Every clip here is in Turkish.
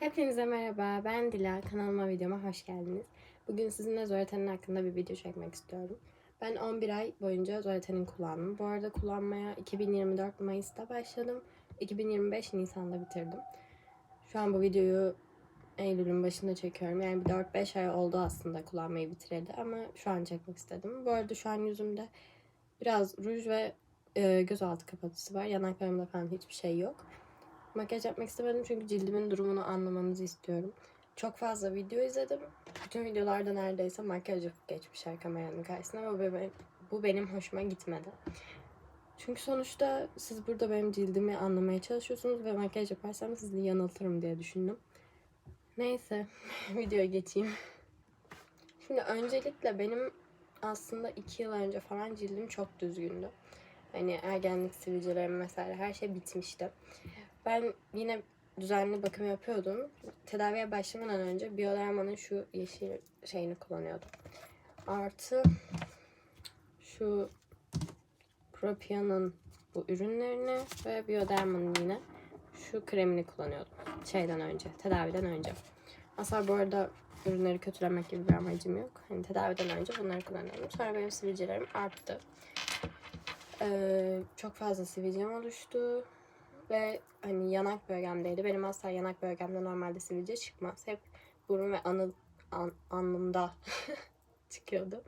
Hepinize merhaba, ben Dila. Kanalıma videoma hoş geldiniz. Bugün sizinle Zoreten'in hakkında bir video çekmek istiyorum. Ben 11 ay boyunca Zoreten'in kullandım. Bu arada kullanmaya 2024 Mayıs'ta başladım. 2025 Nisan'da bitirdim. Şu an bu videoyu Eylül'ün başında çekiyorum. Yani bir 4-5 ay oldu aslında kullanmayı bitireli ama şu an çekmek istedim. Bu arada şu an yüzümde biraz ruj ve e, gözaltı kapatıcısı var. Yanaklarımda falan hiçbir şey yok. Makyaj yapmak istemedim çünkü cildimin durumunu anlamanızı istiyorum. Çok fazla video izledim. Bütün videolarda neredeyse makyaj yapıp geçmişler kameranın karşısına ve bu benim, hoşuma gitmedi. Çünkü sonuçta siz burada benim cildimi anlamaya çalışıyorsunuz ve makyaj yaparsam sizi yanıltırım diye düşündüm. Neyse, videoya geçeyim. Şimdi öncelikle benim aslında iki yıl önce falan cildim çok düzgündü. Hani ergenlik sivilcelerim vesaire her şey bitmişti. Ben yine düzenli bakım yapıyordum. Tedaviye başlamadan önce Bioderma'nın şu yeşil şeyini kullanıyordum. Artı şu Propia'nın bu ürünlerini ve Bioderma'nın yine şu kremini kullanıyordum. Şeyden önce, tedaviden önce. Asla bu arada ürünleri kötülemek gibi bir amacım yok. Hani tedaviden önce bunları kullanıyordum. Sonra benim sivilcelerim arttı. Ee, çok fazla sivilcem oluştu. Ve hani yanak bölgemdeydi. Benim asla yanak bölgemde normalde sivilce çıkmaz. Hep burun ve anı, an, alnımda çıkıyordu.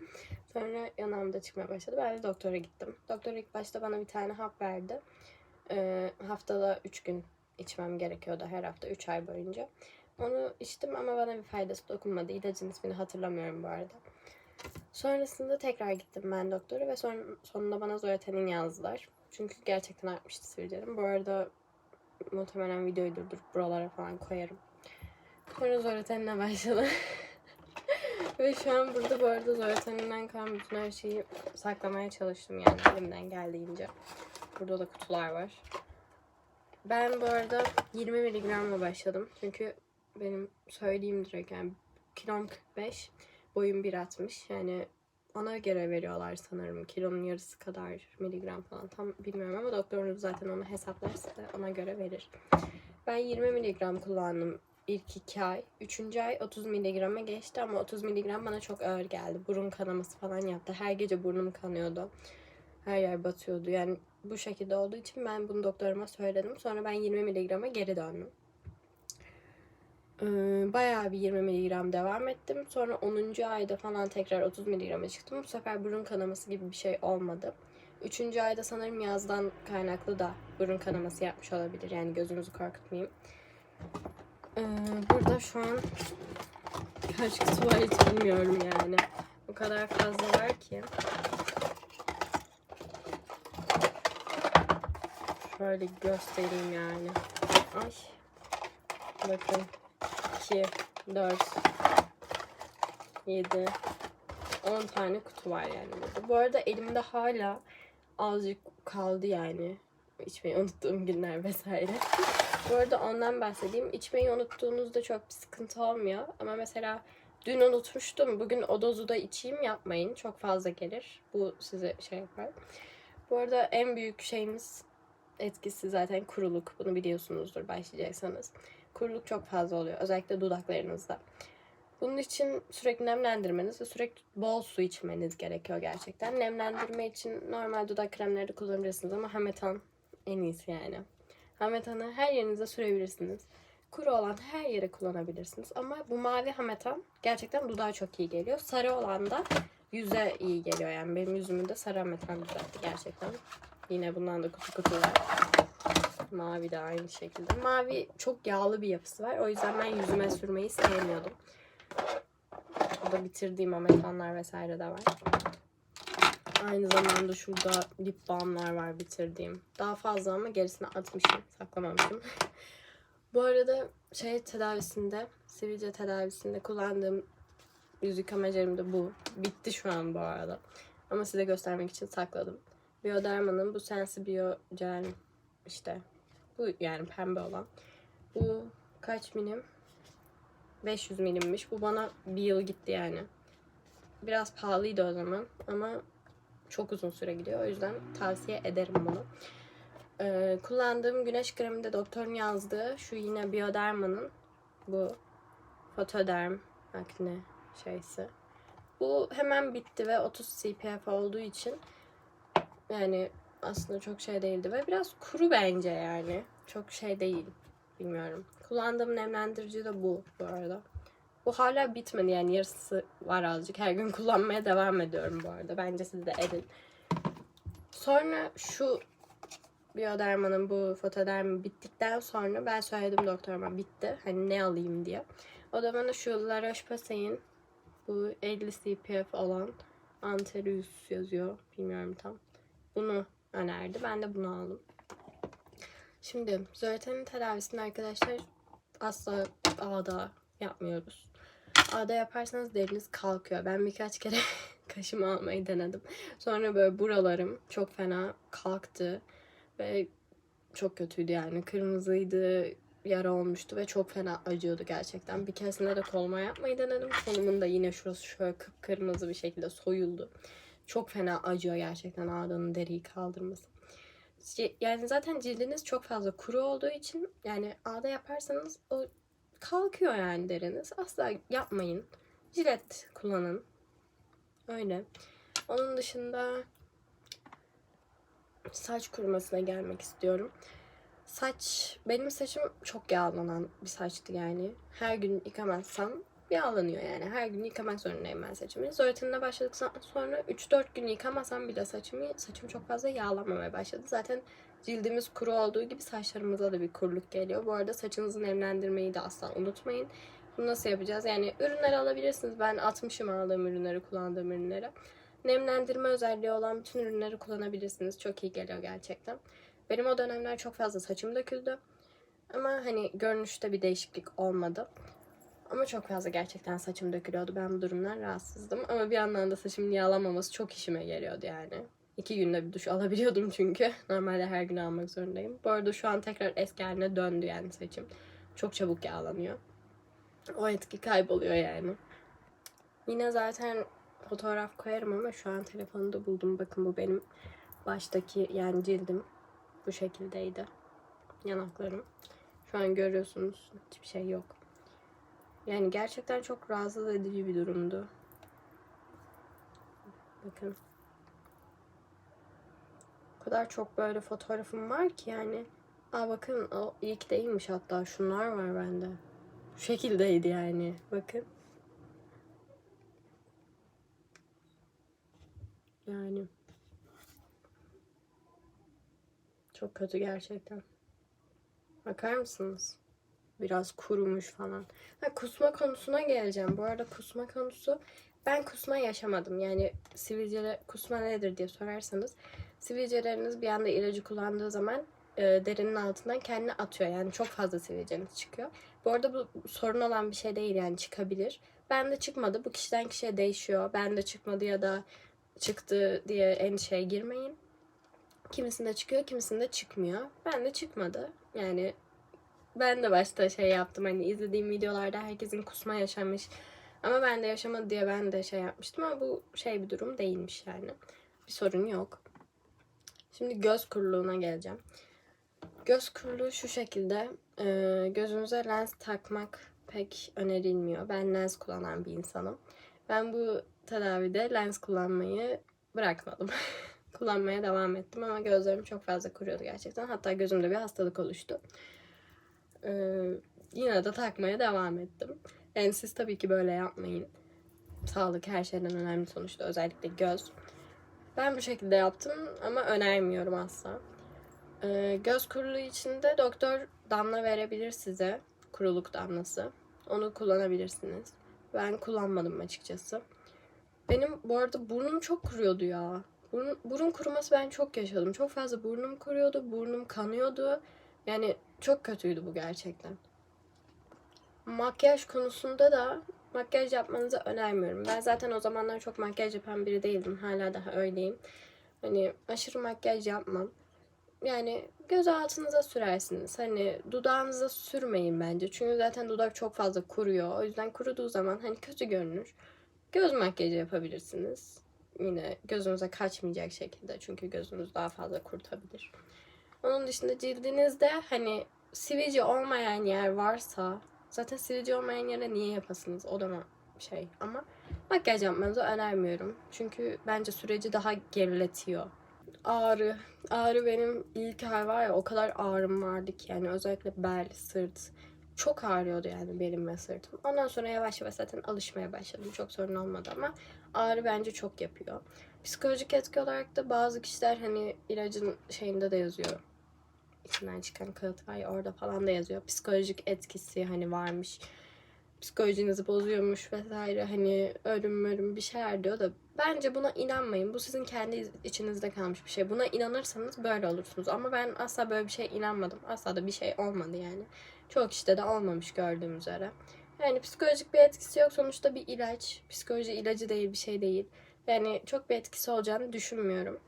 Sonra yanağımda çıkmaya başladı. Ben de doktora gittim. Doktor ilk başta bana bir tane hap verdi. Ee, haftada 3 gün içmem gerekiyordu her hafta 3 ay boyunca. Onu içtim ama bana bir faydası dokunmadı. İlacın ismini hatırlamıyorum bu arada. Sonrasında tekrar gittim ben doktora ve son, sonunda bana Zoretenin yazdılar. Çünkü gerçekten artmıştı sivilcelerim. Bu arada muhtemelen videoyu durdurup buralara falan koyarım. Sonra Zoreten'le başladı. ve şu an burada bu arada Zoreten'inden kalan bütün her şeyi saklamaya çalıştım yani elimden geldiğince. Burada da kutular var. Ben bu arada 20 miligramla başladım. Çünkü benim söyleyeyim direkt yani kilom 45, boyum 1.60. Yani ona göre veriyorlar sanırım. Kilonun yarısı kadar miligram falan tam bilmiyorum ama doktorunuz zaten onu hesaplar size ona göre verir. Ben 20 miligram kullandım ilk 2 ay. 3. ay 30 miligrama geçti ama 30 miligram bana çok ağır geldi. Burun kanaması falan yaptı. Her gece burnum kanıyordu. Her yer batıyordu. Yani bu şekilde olduğu için ben bunu doktoruma söyledim. Sonra ben 20 miligrama geri döndüm. Bayağı bir 20 miligram devam ettim. Sonra 10. ayda falan tekrar 30 miligrama çıktım. Bu sefer burun kanaması gibi bir şey olmadı. 3. ayda sanırım yazdan kaynaklı da burun kanaması yapmış olabilir. Yani gözünüzü korkutmayayım. Burada şu an kaç kutu var hiç bilmiyorum yani. O kadar fazla var ki. Şöyle göstereyim yani. Ay. Bakın. 2, 4, 7, 10 tane kutu var yani burada. Bu arada elimde hala azıcık kaldı yani. İçmeyi unuttuğum günler vesaire. Bu arada ondan bahsedeyim. İçmeyi unuttuğunuzda çok bir sıkıntı olmuyor. Ama mesela dün unutmuştum. Bugün o dozu da içeyim yapmayın. Çok fazla gelir. Bu size şey yapar. Bu arada en büyük şeyimiz etkisi zaten kuruluk. Bunu biliyorsunuzdur başlayacaksanız. Kuruluk çok fazla oluyor. Özellikle dudaklarınızda. Bunun için sürekli nemlendirmeniz ve sürekli bol su içmeniz gerekiyor gerçekten. Nemlendirme için normal dudak kremleri de kullanabilirsiniz ama Hametan en iyisi yani. Hametan'ı her yerinize sürebilirsiniz. Kuru olan her yere kullanabilirsiniz. Ama bu mavi Hametan gerçekten dudağa çok iyi geliyor. Sarı olan da yüze iyi geliyor yani. Benim yüzümü de sarı Hametan düzeltti gerçekten. Yine bundan da kutu kutu var. Mavi de aynı şekilde. Mavi çok yağlı bir yapısı var. O yüzden ben yüzüme sürmeyi sevmiyordum. Burada bitirdiğim ametanlar vesaire de var. Aynı zamanda şurada lip balmlar var bitirdiğim. Daha fazla ama gerisini atmışım. Saklamamışım. Bu arada şey tedavisinde, sivilce tedavisinde kullandığım yüz yıkama jelim de bu. Bitti şu an bu arada. Ama size göstermek için sakladım. Bioderma'nın bu Sensi Bio Gel işte bu yani pembe olan. Bu kaç milim? 500 milimmiş. Bu bana bir yıl gitti yani. Biraz pahalıydı o zaman ama çok uzun süre gidiyor. O yüzden tavsiye ederim bunu. Ee, kullandığım güneş kremi de doktorun yazdığı şu yine Bioderma'nın Bu fotoderm akne şeysi. Bu hemen bitti ve 30 CPF olduğu için yani aslında çok şey değildi ve biraz kuru bence yani. Çok şey değil. Bilmiyorum. Kullandığım nemlendirici de bu bu arada. Bu hala bitmedi yani yarısı var azıcık. Her gün kullanmaya devam ediyorum bu arada. Bence siz de edin. Sonra şu Bioderma'nın bu fotodermi bittikten sonra ben söyledim doktoruma bitti. Hani ne alayım diye. O da bana şu La Roche-Posay'in bu 50 CPF olan Anterius yazıyor. Bilmiyorum tam. Bunu önerdi. Ben de bunu aldım. Şimdi zöretenin tedavisini arkadaşlar asla ağda yapmıyoruz. Ağda yaparsanız deriniz kalkıyor. Ben birkaç kere kaşımı almayı denedim. Sonra böyle buralarım çok fena kalktı. Ve çok kötüydü yani. Kırmızıydı, yara olmuştu ve çok fena acıyordu gerçekten. Bir keresinde de koluma yapmayı denedim. Kolumun da yine şurası şöyle kıpkırmızı bir şekilde soyuldu. Çok fena acıyor gerçekten ağdanın deriyi kaldırması. Yani zaten cildiniz çok fazla kuru olduğu için yani ağda yaparsanız o kalkıyor yani deriniz. Asla yapmayın. Jilet kullanın. Öyle. Onun dışında saç kurumasına gelmek istiyorum. Saç, benim saçım çok yağlanan bir saçtı yani. Her gün yıkamazsam yağlanıyor yani. Her gün yıkamak zorundayım ben saçımı. Zöretinine başladıktan sonra 3-4 gün yıkamasam bile saçımı, saçım çok fazla yağlanmamaya başladı. Zaten cildimiz kuru olduğu gibi saçlarımıza da bir kuruluk geliyor. Bu arada saçınızı nemlendirmeyi de asla unutmayın. Bunu nasıl yapacağız? Yani ürünleri alabilirsiniz. Ben 60'ım aldığım ürünleri, kullandığım ürünleri. Nemlendirme özelliği olan bütün ürünleri kullanabilirsiniz. Çok iyi geliyor gerçekten. Benim o dönemler çok fazla saçım döküldü. Ama hani görünüşte bir değişiklik olmadı. Ama çok fazla gerçekten saçım dökülüyordu. Ben bu durumdan rahatsızdım. Ama bir yandan da saçımın yağlanmaması çok işime geliyordu yani. İki günde bir duş alabiliyordum çünkü. Normalde her gün almak zorundayım. Bu arada şu an tekrar eski haline döndü yani saçım. Çok çabuk yağlanıyor. O etki kayboluyor yani. Yine zaten fotoğraf koyarım ama şu an telefonda buldum. Bakın bu benim baştaki yani cildim bu şekildeydi. Yanaklarım. Şu an görüyorsunuz hiçbir şey yok. Yani gerçekten çok rahatsız edici bir durumdu. Bakın. O kadar çok böyle fotoğrafım var ki yani. Aa bakın o ilk değilmiş hatta. Şunlar var bende. Bu şekildeydi yani. Bakın. Yani. Çok kötü gerçekten. Bakar mısınız? Biraz kurumuş falan. Ha, kusma konusuna geleceğim. Bu arada kusma konusu ben kusma yaşamadım. Yani sivilcele kusma nedir diye sorarsanız sivilceleriniz bir anda ilacı kullandığı zaman e, derinin altından kendini atıyor. Yani çok fazla sivilceniz çıkıyor. Bu arada bu sorun olan bir şey değil yani çıkabilir. Ben de çıkmadı. Bu kişiden kişiye değişiyor. Ben de çıkmadı ya da çıktı diye endişeye girmeyin. Kimisinde çıkıyor, kimisinde çıkmıyor. Ben de çıkmadı. Yani ben de başta şey yaptım hani izlediğim videolarda herkesin kusma yaşamış. Ama ben de yaşamadı diye ben de şey yapmıştım ama bu şey bir durum değilmiş yani. Bir sorun yok. Şimdi göz kuruluğuna geleceğim. Göz kuruluğu şu şekilde. e, gözünüze lens takmak pek önerilmiyor. Ben lens kullanan bir insanım. Ben bu tedavide lens kullanmayı bırakmadım. Kullanmaya devam ettim ama gözlerim çok fazla kuruyordu gerçekten. Hatta gözümde bir hastalık oluştu. Ee, yine de takmaya devam ettim. Yani siz tabii ki böyle yapmayın. Sağlık her şeyden önemli sonuçta. Özellikle göz. Ben bu şekilde yaptım ama önermiyorum asla. Ee, göz kuruluğu için de doktor damla verebilir size. Kuruluk damlası. Onu kullanabilirsiniz. Ben kullanmadım açıkçası. Benim bu arada burnum çok kuruyordu ya. Burun, burun kuruması ben çok yaşadım. Çok fazla burnum kuruyordu. Burnum kanıyordu. Yani çok kötüydü bu gerçekten. Makyaj konusunda da makyaj yapmanızı önermiyorum. Ben zaten o zamanlar çok makyaj yapan biri değildim. Hala daha öyleyim. Hani aşırı makyaj yapmam. Yani göz altınıza sürersiniz. Hani dudağınıza sürmeyin bence. Çünkü zaten dudak çok fazla kuruyor. O yüzden kuruduğu zaman hani kötü görünür. Göz makyajı yapabilirsiniz. Yine gözünüze kaçmayacak şekilde. Çünkü gözünüz daha fazla kurutabilir. Onun dışında cildinizde hani sivilce olmayan yer varsa Zaten sivilce olmayan yere niye yapasınız? O da mı şey ama makyaj yapmanızı önermiyorum. Çünkü bence süreci daha geriletiyor. Ağrı. Ağrı benim ilk ay var ya o kadar ağrım vardı ki yani özellikle bel, sırt. Çok ağrıyordu yani belim ve sırtım. Ondan sonra yavaş yavaş zaten alışmaya başladım. Çok sorun olmadı ama ağrı bence çok yapıyor. Psikolojik etki olarak da bazı kişiler hani ilacın şeyinde de yazıyor. İçinden çıkan kağıt var ya orada falan da yazıyor. Psikolojik etkisi hani varmış. Psikolojinizi bozuyormuş vesaire hani ölüm ölüm bir şeyler diyor da bence buna inanmayın. Bu sizin kendi içinizde kalmış bir şey. Buna inanırsanız böyle olursunuz. Ama ben asla böyle bir şeye inanmadım. Asla da bir şey olmadı yani. Çok kişide de olmamış gördüğüm üzere. Yani psikolojik bir etkisi yok. Sonuçta bir ilaç. Psikoloji ilacı değil bir şey değil. Yani çok bir etkisi olacağını düşünmüyorum.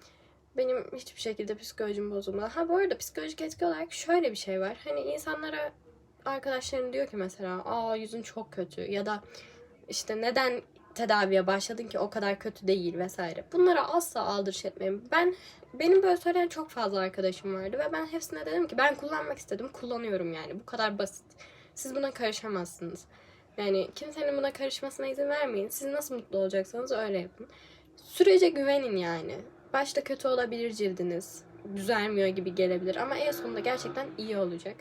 Benim hiçbir şekilde psikolojim bozulmadı. Ha bu arada psikolojik etki olarak şöyle bir şey var. Hani insanlara arkadaşların diyor ki mesela aa yüzün çok kötü ya da işte neden tedaviye başladın ki o kadar kötü değil vesaire. Bunlara asla aldırış etmeyin. Ben benim böyle söyleyen çok fazla arkadaşım vardı ve ben hepsine dedim ki ben kullanmak istedim. Kullanıyorum yani. Bu kadar basit. Siz buna karışamazsınız. Yani kimsenin buna karışmasına izin vermeyin. Siz nasıl mutlu olacaksanız öyle yapın. Sürece güvenin yani. Başta kötü olabilir cildiniz. Düzelmiyor gibi gelebilir ama en sonunda gerçekten iyi olacak.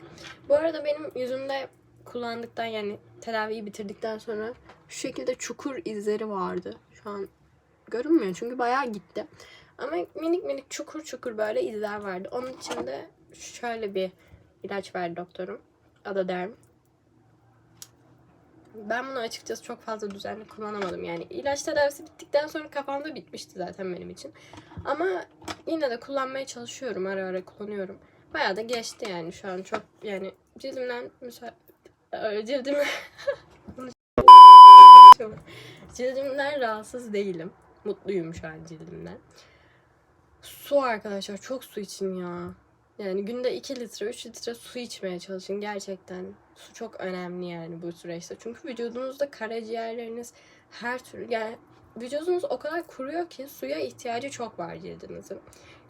Bu arada benim yüzümde kullandıktan yani tedaviyi bitirdikten sonra şu şekilde çukur izleri vardı. Şu an görünmüyor çünkü bayağı gitti. Ama minik minik çukur çukur böyle izler vardı. Onun için de şöyle bir ilaç verdi doktorum. Adaderm. Ben bunu açıkçası çok fazla düzenli kullanamadım. Yani ilaç tedavisi bittikten sonra kafamda bitmişti zaten benim için. Ama yine de kullanmaya çalışıyorum. Ara ara kullanıyorum. Bayağı da geçti yani şu an çok yani cildimden müsa cildim cildimden rahatsız değilim. Mutluyum şu an cildimden. Su arkadaşlar çok su için ya. Yani günde 2 litre 3 litre su içmeye çalışın gerçekten. Su çok önemli yani bu süreçte. Çünkü vücudunuzda karaciğerleriniz her türlü yani vücudunuz o kadar kuruyor ki suya ihtiyacı çok var cildinizin.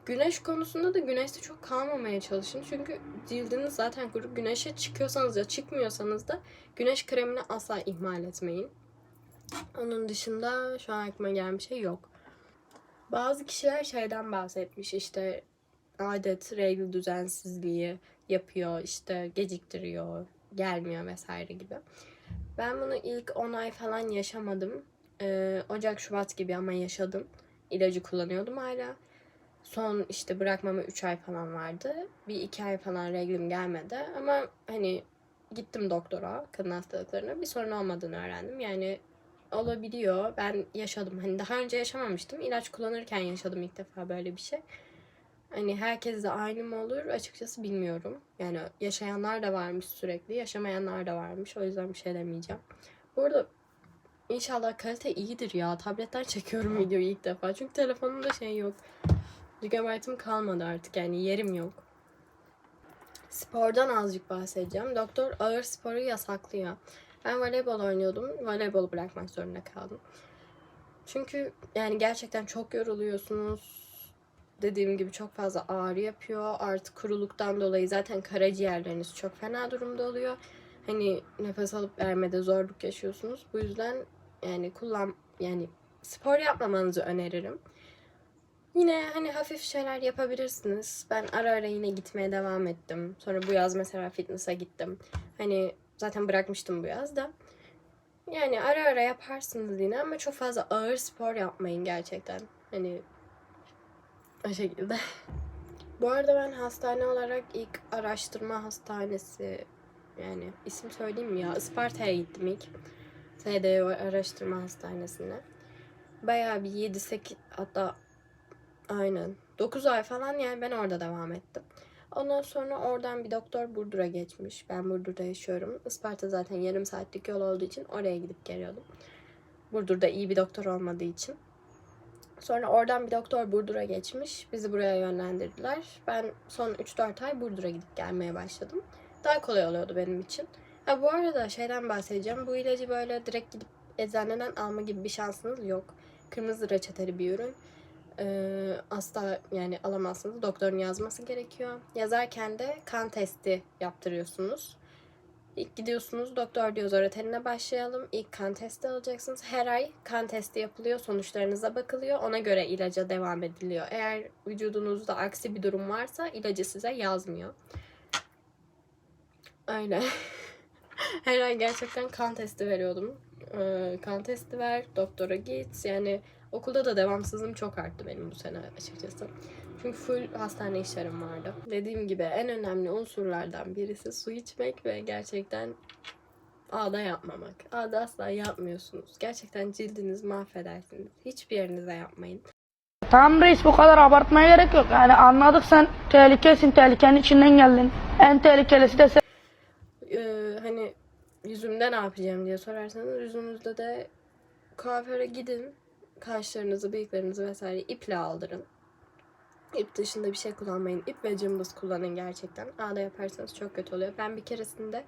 Güneş konusunda da güneşte çok kalmamaya çalışın. Çünkü cildiniz zaten kuru. Güneşe çıkıyorsanız ya çıkmıyorsanız da güneş kremini asla ihmal etmeyin. Onun dışında şu an aklıma gelen bir şey yok. Bazı kişiler şeyden bahsetmiş işte adet regl düzensizliği yapıyor işte geciktiriyor gelmiyor vesaire gibi. Ben bunu ilk 10 ay falan yaşamadım. Ee, Ocak Şubat gibi ama yaşadım. İlacı kullanıyordum hala. Son işte bırakmama 3 ay falan vardı. Bir 2 ay falan reglim gelmedi. Ama hani gittim doktora kadın hastalıklarına. Bir sorun olmadığını öğrendim. Yani olabiliyor. Ben yaşadım. Hani daha önce yaşamamıştım. İlaç kullanırken yaşadım ilk defa böyle bir şey. Hani herkes de aynı mı olur açıkçası bilmiyorum. Yani yaşayanlar da varmış sürekli, yaşamayanlar da varmış. O yüzden bir şey demeyeceğim. Bu arada inşallah kalite iyidir ya. Tabletten çekiyorum videoyu ilk defa. Çünkü telefonumda şey yok. Gigabyte'ım kalmadı artık yani yerim yok. Spordan azıcık bahsedeceğim. Doktor ağır sporu yasaklıyor. Ben voleybol oynuyordum. Voleybolu bırakmak zorunda kaldım. Çünkü yani gerçekten çok yoruluyorsunuz. Dediğim gibi çok fazla ağrı yapıyor. Artık kuruluktan dolayı zaten karaciğerleriniz çok fena durumda oluyor. Hani nefes alıp vermede zorluk yaşıyorsunuz. Bu yüzden yani kullan yani spor yapmamanızı öneririm. Yine hani hafif şeyler yapabilirsiniz. Ben ara ara yine gitmeye devam ettim. Sonra bu yaz mesela fitness'a gittim. Hani zaten bırakmıştım bu yaz da. Yani ara ara yaparsınız yine ama çok fazla ağır spor yapmayın gerçekten. Hani o şekilde. bu arada ben hastane olarak ilk araştırma hastanesi yani isim söyleyeyim mi ya? Isparta'ya gittim ilk. SDO araştırma hastanesine. Bayağı bir 7-8 hatta Aynen. 9 ay falan yani ben orada devam ettim. Ondan sonra oradan bir doktor Burdur'a geçmiş. Ben Burdur'da yaşıyorum. Isparta zaten yarım saatlik yol olduğu için oraya gidip geliyordum. Burdur'da iyi bir doktor olmadığı için. Sonra oradan bir doktor Burdur'a geçmiş. Bizi buraya yönlendirdiler. Ben son 3-4 ay Burdur'a gidip gelmeye başladım. Daha kolay oluyordu benim için. Ha bu arada şeyden bahsedeceğim. Bu ilacı böyle direkt gidip eczaneden alma gibi bir şansınız yok. Kırmızı reçeteli bir ürün e, asla yani alamazsınız. Doktorun yazması gerekiyor. Yazarken de kan testi yaptırıyorsunuz. İlk gidiyorsunuz doktor diyor öğretenine başlayalım. İlk kan testi alacaksınız. Her ay kan testi yapılıyor. Sonuçlarınıza bakılıyor. Ona göre ilaca devam ediliyor. Eğer vücudunuzda aksi bir durum varsa ilacı size yazmıyor. Öyle. Her ay gerçekten kan testi veriyordum. Ee, kan testi ver, doktora git. Yani okulda da devamsızlığım çok arttı benim bu sene açıkçası. Çünkü full hastane işlerim vardı. Dediğim gibi en önemli unsurlardan birisi su içmek ve gerçekten ağda yapmamak. Ağda asla yapmıyorsunuz. Gerçekten cildinizi mahvedersiniz. Hiçbir yerinize yapmayın. Tamam reis bu kadar abartmaya gerek yok. Yani anladık sen tehlikesin, tehlikenin içinden geldin. En tehlikelisi de sen. Ee, hani yüzümde ne yapacağım diye sorarsanız yüzünüzde de kuaföre gidin. Kaşlarınızı, bıyıklarınızı vesaire iple aldırın. İp dışında bir şey kullanmayın. İp ve cımbız kullanın gerçekten. Ağda yaparsanız çok kötü oluyor. Ben bir keresinde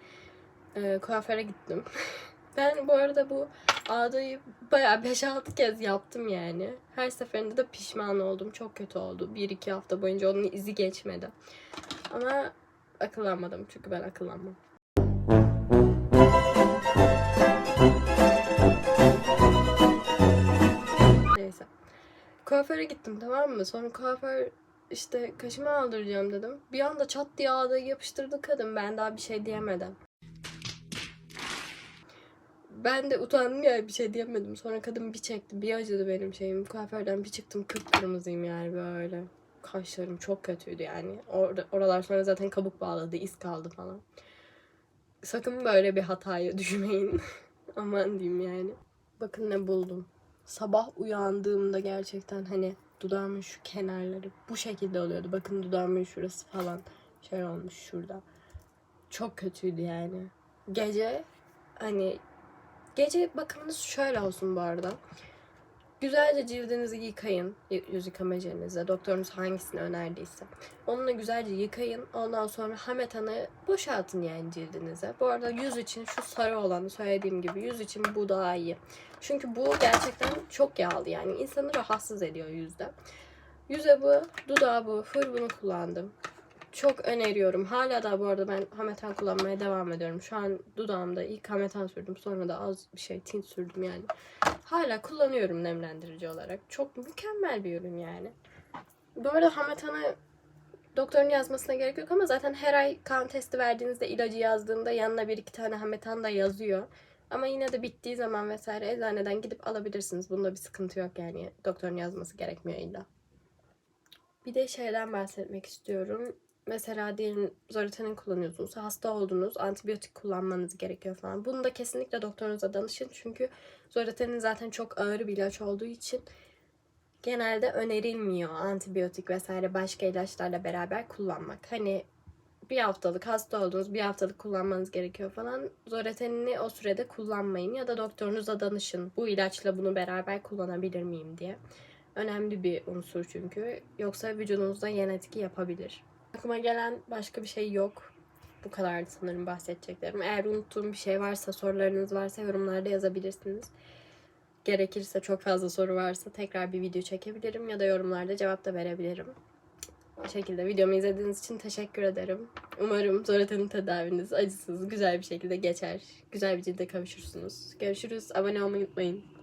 e, kuaföre gittim. ben bu arada bu ağdayı bayağı 5-6 kez yaptım yani. Her seferinde de pişman oldum. Çok kötü oldu. 1-2 hafta boyunca onun izi geçmedi. Ama akıllanmadım çünkü ben akıllanmam. Kuaföre gittim tamam mı? Sonra kuaför işte kaşımı aldıracağım dedim. Bir anda çat diye ağdayı yapıştırdı kadın. Ben daha bir şey diyemedim. Ben de utandım ya bir şey diyemedim. Sonra kadın bir çekti. Bir acıdı benim şeyim. Kuaförden bir çıktım kıpkırmızıyım yani böyle. Kaşlarım çok kötüydü yani. Orada, oralar sonra zaten kabuk bağladı, iz kaldı falan. Sakın böyle bir hataya düşmeyin. Aman diyeyim yani. Bakın ne buldum. Sabah uyandığımda gerçekten hani dudağımın şu kenarları bu şekilde oluyordu. Bakın dudağımın şurası falan şey olmuş şurada. Çok kötüydü yani. Gece hani gece bakımınız şöyle olsun bu arada. Güzelce cildinizi yıkayın. Yüz yıkama jelinizle. Doktorunuz hangisini önerdiyse. Onunla güzelce yıkayın. Ondan sonra hametanı boşaltın yani cildinize. Bu arada yüz için şu sarı olanı söylediğim gibi yüz için bu daha iyi. Çünkü bu gerçekten çok yağlı yani. insanı rahatsız ediyor yüzde. Yüze bu, dudağa bu. Full bunu kullandım. Çok öneriyorum. Hala da bu arada ben hametan kullanmaya devam ediyorum. Şu an dudağımda ilk hametan sürdüm. Sonra da az bir şey tint sürdüm yani. Hala kullanıyorum nemlendirici olarak. Çok mükemmel bir ürün yani. Bu arada hametanı doktorun yazmasına gerek yok ama zaten her ay kan testi verdiğinizde ilacı yazdığında yanına bir iki tane hametan da yazıyor. Ama yine de bittiği zaman vesaire eczaneden gidip alabilirsiniz. Bunda bir sıkıntı yok yani. Doktorun yazması gerekmiyor illa. Bir de şeyden bahsetmek istiyorum. Mesela diyelim Zolotenin kullanıyorsunuz. Hasta oldunuz. Antibiyotik kullanmanız gerekiyor falan. Bunu da kesinlikle doktorunuza danışın. Çünkü Zolotenin zaten çok ağır bir ilaç olduğu için genelde önerilmiyor antibiyotik vesaire başka ilaçlarla beraber kullanmak. Hani bir haftalık hasta oldunuz, bir haftalık kullanmanız gerekiyor falan. Zoretenini o sürede kullanmayın ya da doktorunuza danışın. Bu ilaçla bunu beraber kullanabilir miyim diye. Önemli bir unsur çünkü. Yoksa vücudunuzda yan etki yapabilir. Aklıma gelen başka bir şey yok. Bu kadardı sanırım bahsedeceklerim. Eğer unuttuğum bir şey varsa, sorularınız varsa yorumlarda yazabilirsiniz. Gerekirse çok fazla soru varsa tekrar bir video çekebilirim ya da yorumlarda cevap da verebilirim. Bu şekilde videomu izlediğiniz için teşekkür ederim. Umarım Zorata'nın tedaviniz acısız, güzel bir şekilde geçer. Güzel bir cilde kavuşursunuz. Görüşürüz. Abone olmayı unutmayın.